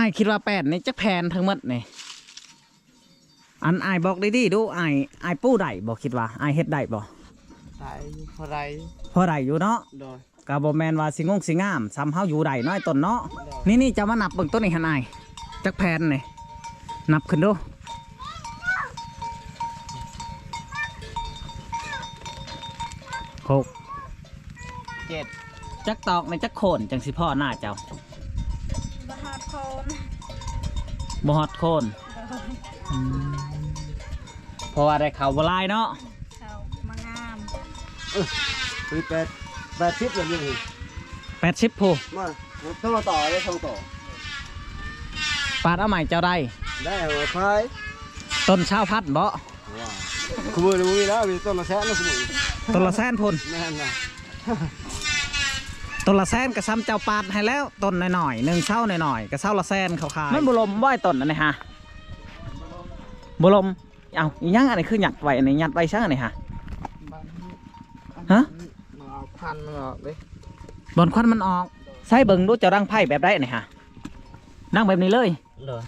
อ้ายคิดว่าแปดนี่จักแพนทั้งหมดนี่อันอ้ายบอกได้ดีๆดูอ้ายอ้ายปู้ได้บ่คิดว่าอ้ายเฮ็ดได้บ่ตายอยู่พอไรพอได้อยู่เนาะโดยก็บ่แม่นว่าสิงงสิงามซ้ำเฮาอยู่ได้น้อยต้นเนาะโดยนี่นี่จะมานับเบิ่งต้นนี่หั่นอ้ายจักแพนนี่นับขึ้นดูหกเจ็ดจักตอกในจักโคนจังสิพ่อหน้าเจ้าบฮอด โคนบ่ฮอดโคนเพราะว่าได้เขาบ่หลายเนาะเขามางามคือแปดแปดสิบอย่างนี้80ผู้มาต้องมาต่อได้ช่องต่อปาดเอาใหม่เจ้าได้ได้เหรอไฟต้นชาวพัดบ่ว้าวขโมยเลยมึงมีแล้วมีต้นละแสนนะขโมยต้นละแสนพุ่น แม่นนะ ต้นละแสนก็ซ้ำเจ้าปาดให้แล้วต้นหน่อยๆหนึ่งเศร้าหน่อยๆก็เศร้าละแสนเขาขายมันบุลมบ่อยต้นอันนี้ฮะบุลมเอาอีหยังอันนี้คือหยัดไว้อันนี้หยัดไว้ช่างอันนี้ฮะฮะมาเอาพันมาออกเลยบนควันมันออกใส่เบิ่งดูเจ้าดังไพ่แบบได้อันนี้ฮะดังแบบนี้เลยเลย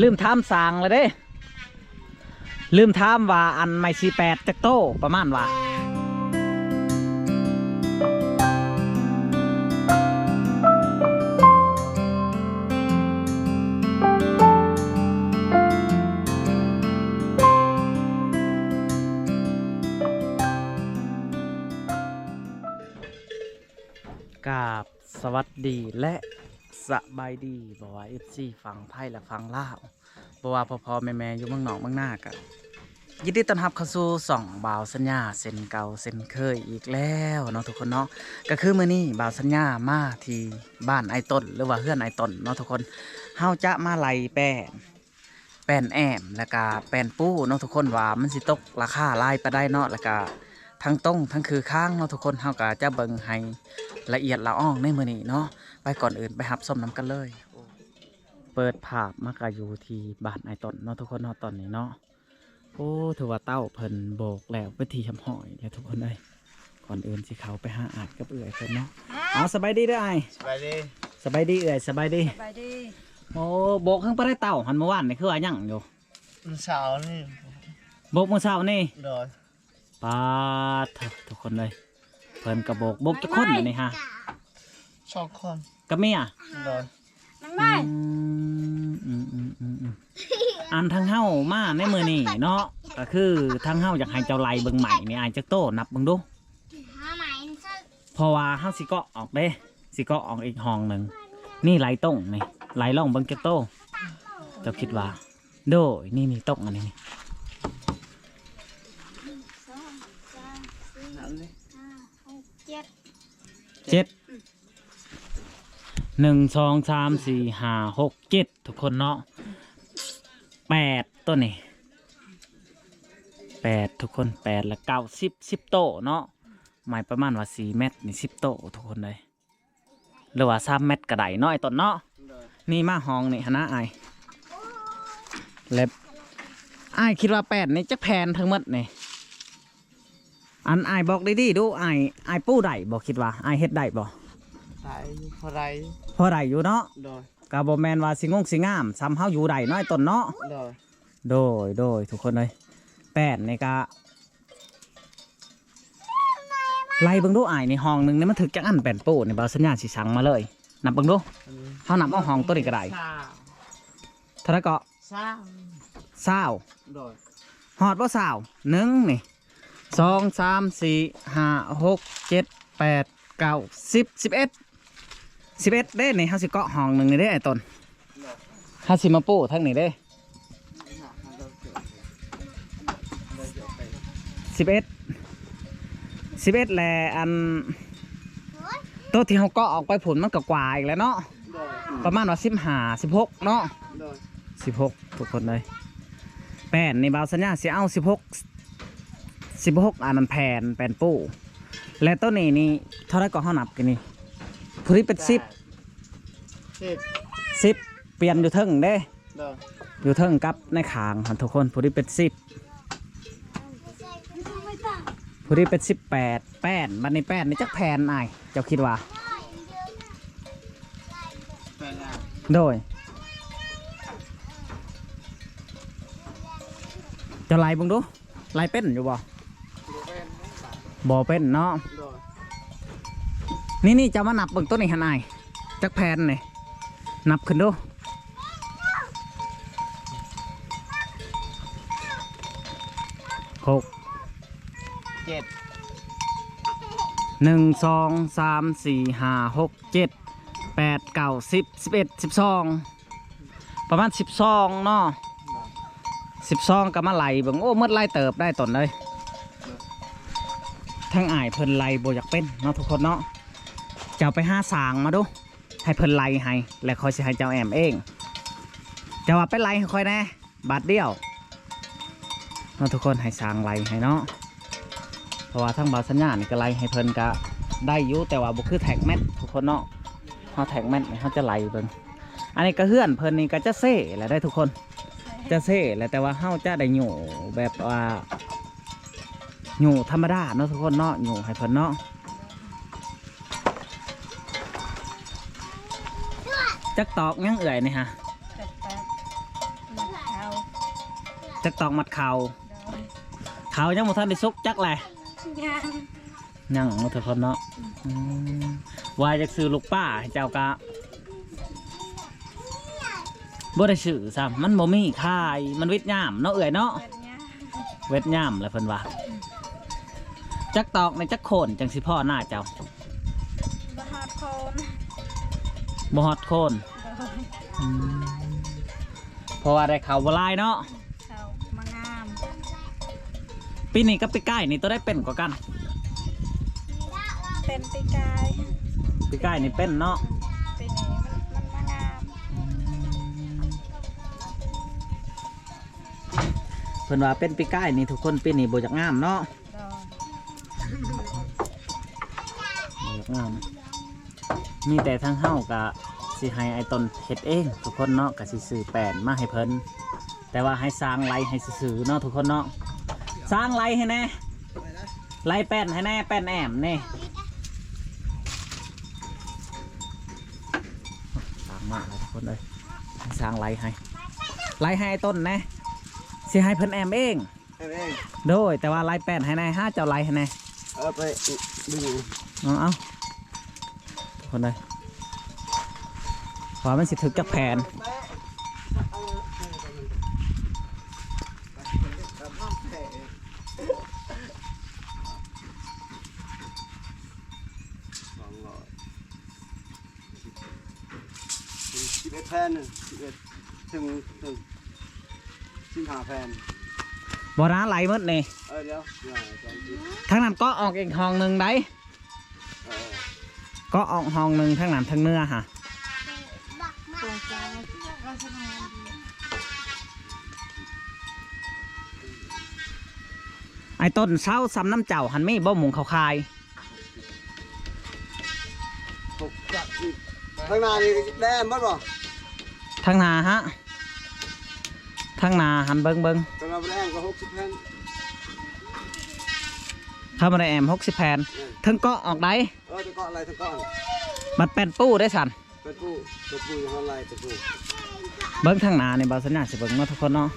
ลืมถามสางเลยเด้ ลืมถามว่าอันไม่สีแปดจักโตประมาณว่า สวัสดีและสบายดีบอกว่าเอฟซีฟังไพ่และฟังลาวบอกว่าพอพอแม่แม่ๆอยู่เมืองหนองเมืองหน้ากันยินดีต้อนรับเข้าสู่สองบ่าวสัญญาเส้นเก่าเส้นเคยอีกแล้วเนาะทุกคนเนาะก็คือมื้อนี้บ่าวสัญญามาที่บ้านไอต้นหรือว่าเฮือนไอต้นเนาะทุกคนเฮาจะมาไล่แป้นแป้นแอมแล้วก็แป้นปูเนาะทุกคนว่ามันสิตกราคาหลายไปได้เนาะแล้วก็ทั้งตรงทั้งคือข้างเนาะทุกคนเฮาก็จะเบิ่งให้ ละเอียดละอ่องในมือนี้เนาะไปก่อนอื่นไปหับส้มน้ำกันเลย เปิดภาพมากาอยู่ที่บ้านไอตอนเนาะทุกคนเนาะตอนนี้เนาะโอ้ถือว่าเต้าเพิ่นโบกแล้วไปทีชำหอยแล้วทุกคนเลยก่อนอื่นสิเขาไปหาอาดกับเอื่อยเพิ่นเนาะเอาสบายดีเด้อไอสบายดีสบายดีเอื่อยสบายดีสบายดีโอ้โบกข้างไปได้เต้าหันเมื่อวานนี่คือว่าหยังอยู่เสาร์นี่โบกเมื่อเช้านี่โดยปาดเถอะทุกคนเลย เพิ่นกระโบกโบกจะคนอยู่นี่ฮะสองคนกับเมียโดยนังได้อืมอืมอืมอืมอืมอันทางเฮามาในมือนี่เนาะก็คือทางเฮาอยากให้เจ้าไล่เบิ่งใหม่นี่อายจักโตนับเบิ่งดูเพราะว่าเฮาสิเกาะออกเด้สิเกาะออกอีกห้องหนึ่งนี่ไหลตรงนี่ไหลล่องเบิ่งจักโตเจ้าคิดว่า โดยนี่นี่ตรงอันนี้นี่ สองสามสี่ห้าหกเจ็ด เจ็ดหนึ่งสองสามสี่ห้าหกเจ็ดทุกคนเนาะแปดตัวนี่แปดทุกคนแปดละเก้าสิบสิบโตเนาะหมายประมาณว่าสี่เมตรนี่สิบโตทุกคนเลยหรือว่าสามเมตรกระไดน้อยต้นเนาะนี่มาห้องนี่ฮะนะไอเล็บไอคิดว่าแปดนี่จักแพนทั้งหมดนี่ อันไอายบอกได้ดีๆดูไอายอายปู้ได้บอกคิดว่าไอายเฮ็ดได้บ่ตายอยู่พอไรพอได้อยู่เนาะโดยกาบ่แมนว่าสิงงสิงามซ้ำเฮาอยู่ได้น้อยต้นเนาะ โดยโดยโดยทุกคนเลยแปดในกะไล่เบิ่งดูอ้ายในห้องหนึ่งนี่มันถึกจังอันแป่นปูนี่บ่าวสัญญาณสิสั่งมาเลยนับเบิ่งดูอันนี้เฮานับเอาห้องตัวนี้ก็ได้สามเท่าไหร่ก็สามเศร้าโดยฮอดบ่เศร้าหนึ่งนี่ สองสามสี่ห้าหกเจ็ดแปดเก้าสิบสิบเอ็ดสิบเอ็ดเด้นี่เฮาสิเกาะห้องหนึ่งนี่เด้ไอ้ต้นเฮาสิมาปูทั้งนี้เด้สิบเอ็ดสิบเอ็ดแหละอันตัวที่เฮาเกาะออกไปผลมันก็กว่าอีกแล้วเนาะประมาณว่าสิบห้าสิบหกเนาะสิบหกทุกคนเลยแป้นในบาวสัญญาสิเอาสิบหก สิบหกอันนั้นแผ่นแผ่นปูและต้นนี้นี่เท่าไรก็ห้านับกันนี่ผู้ที่เป็นสิบสิบสิบเปลี่ยนอยู่เทิงเด้โดยอยู่เทิงกับในขางครับทุกคนผู้ที่เป็นสิบผู้ที่เป็นสิบแปดแป้นบันในแป้นนี่จักแผ่นไอายเจ้าคิดว่าปลงอะโดยจะไล่เบิ่งดูไล่เป็นอยู่บ่ บ่เป็นเนาะ โดยนี่นี่จะมานับเบิ่งต้นนี้หันอายจักแผ่นนี่นับขึ้นดูหกเจ็ดหนึ่งสองสามสี่ห้าหกเจ็ดแปดเก้าสิบสิบเอ็ดสิบสองประมาณสิบสองเนาะสิบสองก็มาไล่เบิ่งโอ้เมื่อไล่เติบได้ตนเลย ทั้งอายเพิ่นไล่บ่อยากเป็นเนาะทุกคนเนาะเจะเอาไปห้าสางมาดูให้เพิ่นไล่ให้และคอยสิให้เจ้าแอมเองจะว่าไปไล่ให้คอยแน่บาทเดียวเนาะทุกคนให้สางไล่ให้เนาะเพราะว่าทั้งบาสัญญานี่ก็ไล่ให้เพิ่นก็ได้อยู่แต่ว่าบ่คือแท็กแมททุกคนเนาะเฮาแท็กแมทเฮาจะไล่เบิ่งอันนี้ก็เฮือนเพิ่นนี่ก็จะเซ่แหละได้ทุกคน จะเซ่แหละแต่ว่าเฮาจะได้อยู่แบบว่า อยู่ธรรมดาเนาะทุกคนเนาะอยู่ให้เพิ่นเนาะจักตอกยังเอื่อยนี่ฮะแปดแปดหนักเขาจักตอกมัดเข่าโดยเขายังบ่ทันได้สุกจักแหละยังยังเนาะทุกคนเนาะอืมว่าจะซื้อลูกป้าให้เจ้ากะบ่ได้ซื้อซ้ำมันบ่มีขายมันเวทยามเนาะเอื่อยเนาะแบบเนี้ยเวทยามแหละเพิ่นว่า จักตอกในจักโคนจังสิพ่อหน้าเจ้าบฮอดโคนบ่ฮอดโคนโดยอืมเพราะว่าได้เขาวบ่หลายเนาะเขามางามปีนี้กับปีใกล้นี่ตัวได้เป็นกว่ากันเป็นปีกายปีใกล้นี่เป็นเนาะปีนี้มันมันมางามเพิ่นว่าเป็นปีใกล้นี่ทุกคนปีนี้บ่อยากงามเนาะ โดย บ่อยากงาม มีแต่ทั้งเฮากะสิให้ไอ้ตนเฮ็ดเอง ทุกคนเนาะกะสิซื้อแป้นมาให้เพิ่นแต่ว่าให้สร้างไลให้ซื่อๆเนาะทุกคนเนาะสร้างไลให้แน่ไลแป้นให้แน่แป้นแอมนี่สร้างมากเลยทุกคนเลยให้สร้างไลให้ไลให้ไอ้ต้นแน่สิให้เพิ่นแอมเองเอาเอง โดยแต่ว่าไลแป้นให้แน่ห้าเจ้าไลให้แน่ เอาไปดูเอาเอาคนเลยว่ามันสิถึกจักแผนสิบเอ็ดแผ่นสิบเอ็ดถึงถึงสิบห้าแผ่น บอร้าไหลหมดนี่เออเดี๋ยวเดี๋ยวอาจารย์คิดทั้งนั้นก็ออกอีกห้องหนึ่งได้เออก็ออกห้องหนึ่งทั้งนั้นทั้งเนื้อฮะปวดใจเราสนานดีไอ้ต้นเศร้าซ้ำน้ำเจ้าหันไม่บ่หมุงเขาคายหกจับอีกข้างหน้านี่แดงมั้งบ่ทั้งนาฮะ ทั้งนาหันเบิงเบิงข้างหน้าแดงก็หกสิบแผ่นเข้ามาในแอมหกสิบแผ่นเออทั้งก็ออกได้เออตะเกาะอะไรตะเกาะบัดเป็นปู้ได้สันเป็นผู้เป็นผู้ยังอะไรเป็นผู้เบิ้งทั้งนาในบาสัญญาสิเบิ้งเนาะทุกคนเนาะ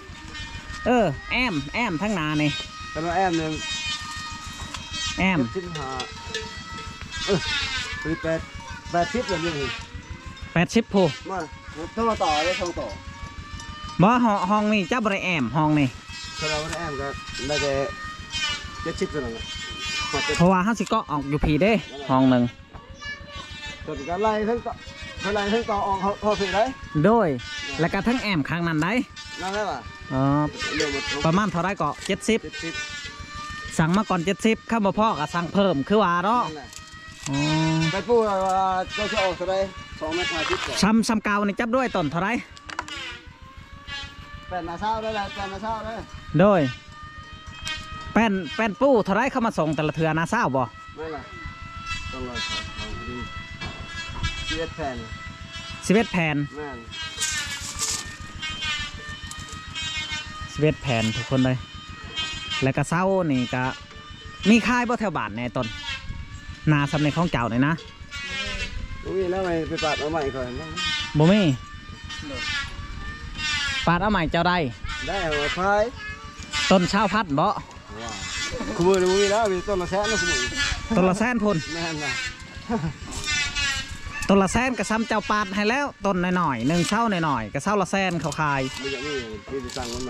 เออแอมแอมทั้งนานี่ข้างหน้าแอมเนี่ยแอมสิบห้าเออสิบแปดแปดสิบเลยนี่แปดสิบผู้มาโทรต่อเลยโทรต่อ บ่ห้องห้องนี่เจ้าบริแอมห้องนี่ถ้าเราได้แอมก็ได้แต่เจ็ดสิบตัวนึงมาเจ็ดเพราะว่าห้าสิก็ออกอยู่พีเด้ห้องหนึ่งตัวก็ไล่ทั้งต่อทั้งไล่ทั้งต่อออกเขาเขาสิได้โดยแล้วก็ทั้งแอมข้างนั้นได้นั่นแหละป่ะอ๋อเรื่องมันประมาณเท่าไรก็เจ็ดสิบเจ็ดสิบสั่งมาก่อนเจ็ดสิบข้ามาพ่อก็สั่งเพิ่มคือว่าเนาะนั่นแหละอ๋อไปพูดว่าเจ้าจะออกเท่าไรสองเมตรห้าสิบก่อนซ้ำซ้ำเกานี่จับด้วยต้นเท่าไร แปดนาเช้าได้แล้วแปดนาเช้าได้โดย แป้นแป้นปูเท่าไรเข้ามาส่งแต่ละเทือนาเศร้าบ่ไม่ล่ะต้องรอสองสองดีสิบเอ็ดแผ่นสิบเอ็ดแผ่นแม่นสิบเอ็ดแผ่นทุกคนเลย แล้วก็เศร้านี่ก็มีค่ายบ่แถวบ้านแน่ต้นนาสำในของเจ้าเลยนะอุ้ยแล้วไงไปปาดเอาใหม่ก่อนนะบ่มี ปาดเอาใหม่เจ้าได้ได้เอามาขายต้นชาวพัดบ่ว้าวขมือนี่มึงมีแล้วมีต้นละแสนนะขมือต้นละแสนพุ่นแม่นนะต้นละแสนก็ซ้ำเจ้าปาดให้แล้วต้นหน่อยๆหนึ่งเช้าหน่อยๆก็เช้าละแสนเขาขายไม่อยากมีพี่ไปสั่งมันไหม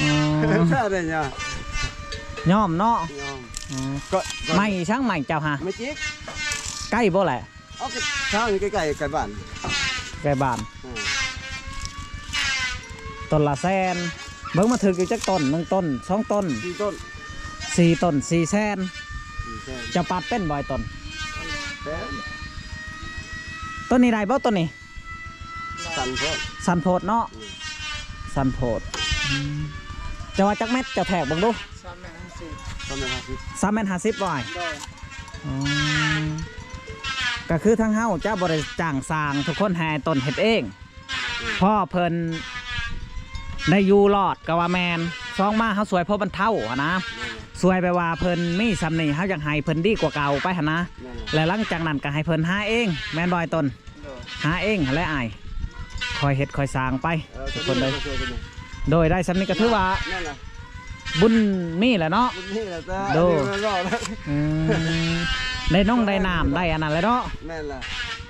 อ๋อแค่ได้เนี่ยย่อมเนาะยอมอ๋อก็ก็ไม่ช่างใหม่เจ้าฮะไม่จิกใกล้บ่แหละเอาก็ช่างอยู่ใกล้ๆกันบ้านใกล้บ้านอืม ต้นละแสนเบิ่งมาถึงอีกจักต้นหนึ่งต้นสองต้นสี่ต้นสี่ต้นสี่แสนสี่แสนเจะปาดเป็นบ่อยต้นแสนต้นนี้ได้บ่ต้นนี้สั่นโพดสันโพดเนาะอืมสันโพดอืมจะว่าจักเม็ดเจะแทกเบิ่งดูทำไมครับพี่สามเม็ดห้าสิบบ่อยได้อ๋อก็คือทั้งเฮาเจ้าบริจ้างสร้างทุกคนแห่ต้นเฮ็ดเอง พ่อเพิ่น ได้อยู่รอดก็ว่าแมนซองมาเฮาสวยเพราะบรรเทาอะนะแม่นสวยไปว่าเพิ่นมีสำนีเฮาอยากให้เพิ่นดีกว่าเก่าไปหั่นนะแม่นและหลังจากนั้นก็ให้เพิ่นหาเอง แม่นบ่อยต้นหาเองและอายคอยเฮ็ดคอยสร้างไปเออทุทุกกคคนนเลเลยยโดยได้สำนีก็ถือว่านั่นแหละบุญมีแหละเนาะมันนี่แหละจ้าโดอันนี้มันรอดแล้วอืมได้น้องได้น้ำได้อันนั้นแหละเนาะแม่นละ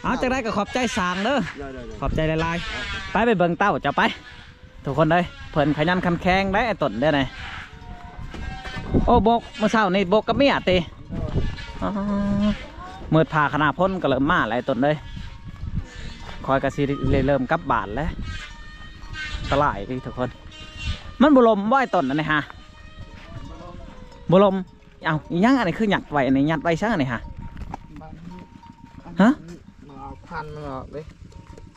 เอาจากได้ก็ขอบใจสร้างเด้อได้ได้ได้ขอบใจหลายเอาๆไปไปเบิ่งเต้าจะไป ทุกคนเลยเพิ่นขยันขันแข็งได้ไอ้ต้นได้ไหโอ้บกเมื่อเช้านี่บกกับเมียตีอ๋อมืดพาขนาดพ้นก็เริ่มมาแล้วไอ้ต้นเลยคอยกระซีเริ่มกับบานแล้วตะลายทุกคน มันบุลมว่ายต้นอันนี้ฮะบุลมเอาอีหยังอันนี้คือหยัดไว้อันนี้หยัดไว้ช่างอันนี้ฮะฮะพันมันอเลย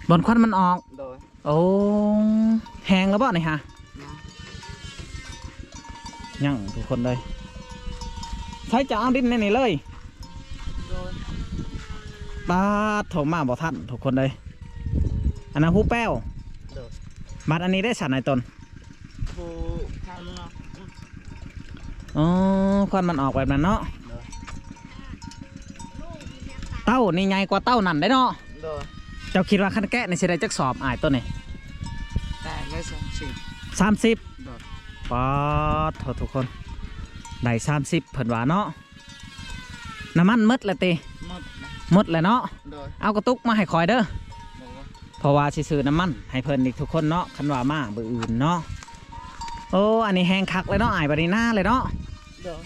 บนควันมันออก โดยโอ้แหงแล้วบ่นี่ฮะยังทุกคนเลยใช้จะเอาดินในนี่เลยโดยปาดโถมาบ่ทันทุกคนเลยอันนั้นหูแป้วโดยบัดอันนี้ได้สันในตนผู้พันมันออกอ๋อควันมันออกแบบนั้นเนาะเต้านี่ใหญ่กว่าเต้านั่นได้เนาะโดยเจ้าคิดว่าคันแกะในสิได้จักสอบอายตัวนี้แต่ไม่สองสิบสามสิบโดยปาดโถทุกคนได้สามสิบเพิ่นว่าเนาะน้ำมันหมดแล้วติหมดนะหมดแล้วเนาะโดยเอากระตุกมาให้คอยเด้อโดยเพราะว่าสิซื้อน้ำมันให้เพิ่นอีกทุกคนเนาะคันว่ามาเบอร์อื่นเนาะโอ้อันนี้แห้งคักเลยเนาะอายบริหน้าเลยเนาะโดย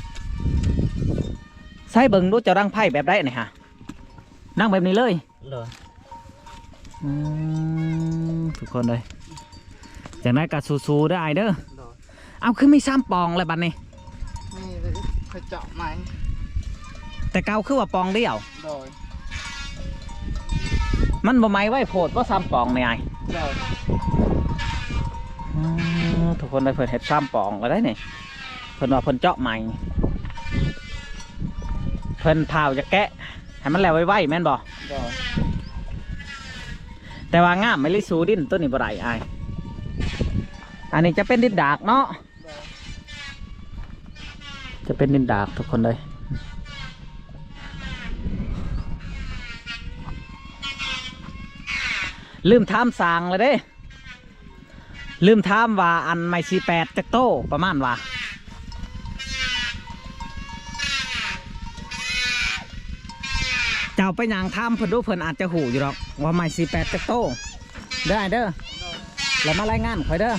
ใส่เบิ่งดูเจะรังไพ่แบบได้นี่ฮะนั่งแบบนี้เลยโดยอืม ทุกคนเลยจากนั้นก็สู้ๆเด้ออายเด้อโดยเอาคือมีซ้ำปองเลยบัดนี้นี่เลยเคยเจาะไหมแต่เก่าคือว่าปองเดียวโดยมันบ่ไหมไว้โพดว่าซ้ำปองนี่อายโดยอืมทุกคนเลยเพิ่นเฮ็ดซ้ำปองก็ได้นี่เพิ่นว่าเพิ่นเจาะใหม่เพิ่นพาวจะแกะให้มันแล้วไว้ๆแม่นบ่โดย แต่ว่างามไม่ลิสูดินตัวนี้บ่ได้อายอันนี้จะเป็นดินดากเนาะจะเป็นดินดากทุกคนเลยลืมถามสางเลยเด้ ลืมถามว่าอันไม่สีแปดจักโตประมาณว่า เจ้า ไปยังถามเพิ่นดูเพิ่นอาจจะหูอยู่หรอกว่าไม่สีแปดจักโตได้เด้อแล้วมารายงานข่อยเด้อ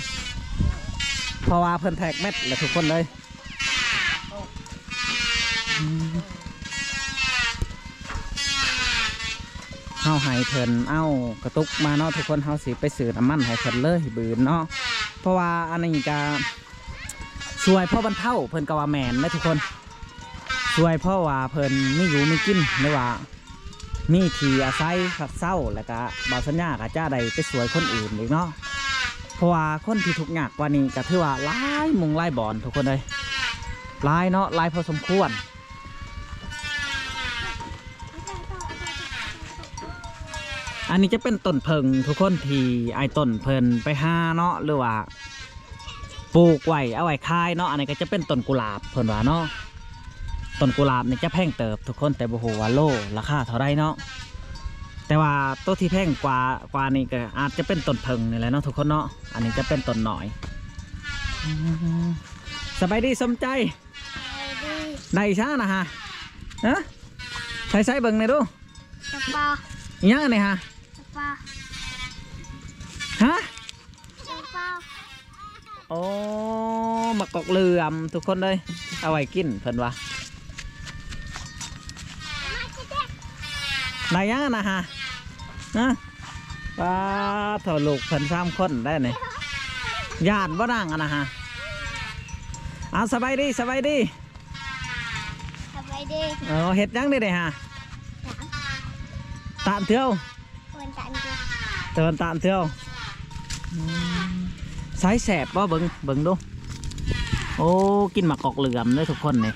เพราะว่าเพิ่นแท็กเม็ดและทุกคนเลยเฮาให้เพิ่นเอากระตุกมาเนาะทุกคนเฮาสิไปซื้อน้ำมันให้เพิ่นเลยบืนเนาะเพราะว่าอันนี้ก็ช่วยพ่อบรรเทาเพิ่นกว่าแมนนะทุกคนช่วยพราะว่าเพิ่นไม่อยู่ไม่กินหรือว่า มีที่อาศัยพักเศร้าแล้วก็บาสัญญาก็จะได้ไปสวยคนอื่นอีกเนาะเพราะว่าคนที่ทุกข์ยากกว่านี้ก็ถือว่าหลายมุงหลายบอนทุกคนเลยหลายเนาะหลายพอสมควรอันนี้จะเป็นต้นเพิงทุกคนที่ไอ้ต้นเพินไปห้าเนาะหรือว่าปลูกไว้เอาไว้ขายเนาะอันนี้ก็จะเป็นต้นกุหลาบเพิ่นว่าเนาะ ต้นกุหลาบนี่จะแพงเติบทุกคนแต่บ่ฮู้ว่าโลราคาเท่าไรเนาะแแต่ว่าตัวที่แพงกว่ากว่านี่ก็อาจจะเป็นต้นเพิงนี่แหละเนาะทุกคนเนาะอันนี้จะเป็นต้นหน่อยอืมสบายดีสมใจไปดีได้ช้านะฮะฮะใช้ใช้เบิ่งหน่อยดูสปาอิหยังอันนี้ฮะสปาฮะสปาโอ้มะกอกเหลื่อมทุกคนเลยเอาไว้กินเพิ่นว่า ได้ยังอะนะฮะฮะป้าเถาลูกเพิ่นสามคนได้เนี่ยญาติบ่นั่งอะนะฮะเอาสบายดีสบายดีสบายดีเออเห็ดยังได้เลยฮะสามตานเที่ยวคนตันกูเตือนตานเที่ยวอืมสายแสบบ่เบิ่งเบิ่งดูโอ้กินหมากกอกเหลือมเลยทุกคนเนี่ย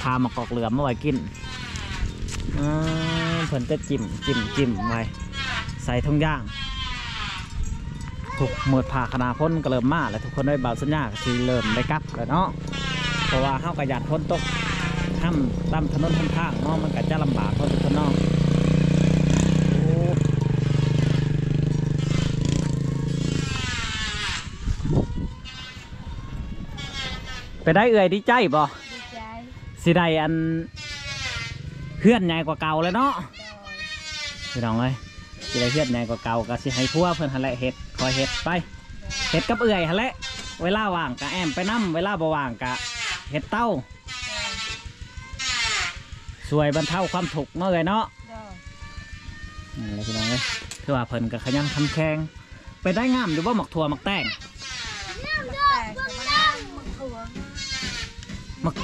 พาหมากกอกเหลือมมาไว้กินอ่าเพิ่นจะจิ้มจิ้มจิ้มไว้ใส่ทุ่งย่างถูกหมดผ่าคณาพ้นก็เริ่มมาแล้วทุกคนได้เบาสัญญาก็สิเริ่มได้กลับแล้วเนาะเพราะว่าเฮากระยานพ้นตกห้ามตามถนนทนทางเนาะมันก็จะลำบากเพราะทุกคนเนาะโอ้ไปได้เอื่อยดีใจบ่ดีใจสิได้อันเพื่อนใหญ่กว่าเก่าเลยเนาะ พี่น้องเอ้ยสิได้เพื่อนใหญ่กว่าเก่าก็สิให้พัวเพิ่นหันแหละเฮ็ดคอยเฮ็ดไปเฮ็ดกับเอื่อยหันแหละเวลาว่างก็แอมไปนํเวลาบ่ว่างก็เฮ็ดเต้าช่วยบรรเทาความทุกข์เนาะเอ้ยเนาะนี่แหละพี่น้องเอ้ยคือว่าเพิ่นก็ขยันขันแข็งไปได้งามอยู่บ่าหมักถั่วหมักแตงน้ำดอกบังน้ำมังหัวหมัก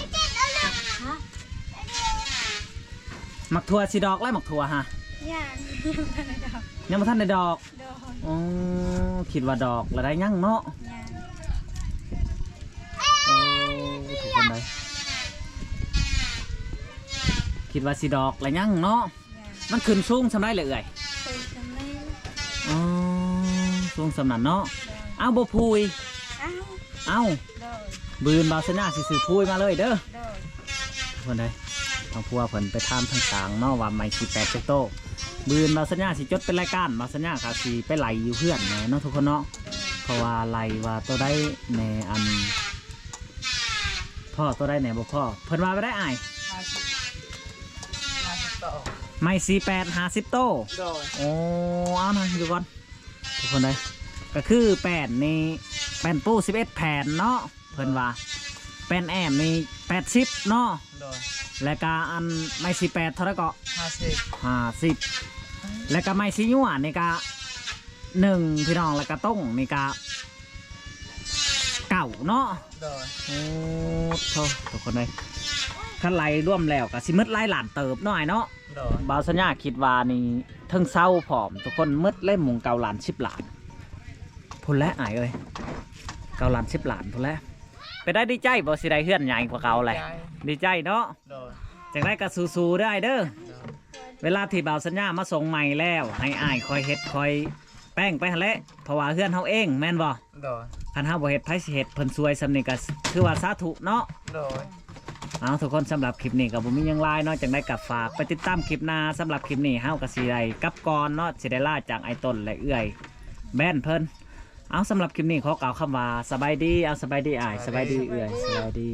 หมักถั่วสิดอกไล่หมักถั่วฮะ ย่างยังบ่ทันได้ดอกดอกอ๋อคิดว่าดอกแล้วได้ยังเนาะย่างโอ้ถูกคนไหนคิดว่าสิดอกแล้วยังเนาะย่างมันขึ้นสูงสำไรเลยเอ่ยเคยทำไมอ๋อสูงสำนันเนาะดอกเอาบ่พูยอ้าวเอาดอกบืนบาสนาสิซื้อพูยมาเลยเด้อดอกทุกคนใดทางพัวเพิ่นไปทามทางต่างเนาะว่าไม่สิแปดเจ็ดโต บืนบาสนาสิจดเป็นรายการบาสนาก็สิไปไหลอยู่เพื่อนแหน่เนาะทุกคนเนาะเพราะว่าไหลว่าตัวได้ในอัน พ่อตัวได้ไหนบ่พ่อเพิ่นว่าไปได้อายห้าสิบห้าสิบโตไม่สี่แปดห้าสิบโต โดยโอ้เอาหน่อยดูก่อนทุกคนเลยก็คือแป้นนี่แป้นปูสิบเอ็ดแผ่นเนาะเพิ่นว่าแป้นแอมนี่แปดสิบเนาะโดย แล้วก็อันไม่สี่แปดเท่าไหรก็ห้าสิบห้าสิบแล้วก็ไม่สี่ยั่วนี่ก็หนึ่งพี่น้องแล้วก็ต้งนี่ก็เก่าเนาะโดยโอ้โททุกคนเลยขั้นไล่ร่วมแล้วก็สิมืดไล่หลานเติบหน่อยเนาะโดยบาวสัญญาคิดว่านี่เทิงเศร้าผอม ทุกคนมืดเล่มหมุงเกาหลานชิบหลานพุ่นและอายเอ้ยเกาหลานชิบหลานพุ่นและ ไปได้ดีใจบ่สิได้เฮือนใหญ่กว่าเก่าเลยใจดีใจเนาะโดยจังได้ก็สู้ๆได้เด้อโดยเวลาที่บ่าวสัญญามาส่งใหม่แล้ว ให้อายคอยเฮ็ดคอยแป้งไปหั่นแหละเพราะว่าเฮือนเฮาเองแม่นบ่โดยคันเฮาบ่เฮ็ดไผสิเฮ็ดเพิ่นซวยซำนี้ก็คือว่าสาธุเนาะโดยเอาทุกคนสำหรับคลิปนี้กับผมมีหยังไลน์เนาะจังได้กับฝากไปติดตามคลิปหน้าสำหรับคลิปนี้เฮากับสีได้กลับก่อนเนาะสิได้ล่าจากไอ้ต้นและเอื้อยแบนเพิ่น เอาสำหรับคลิปนี้ขอกล่าวคำว่าสบายดี เอาสบายดีอายสบายดีเอื่อยสบายดี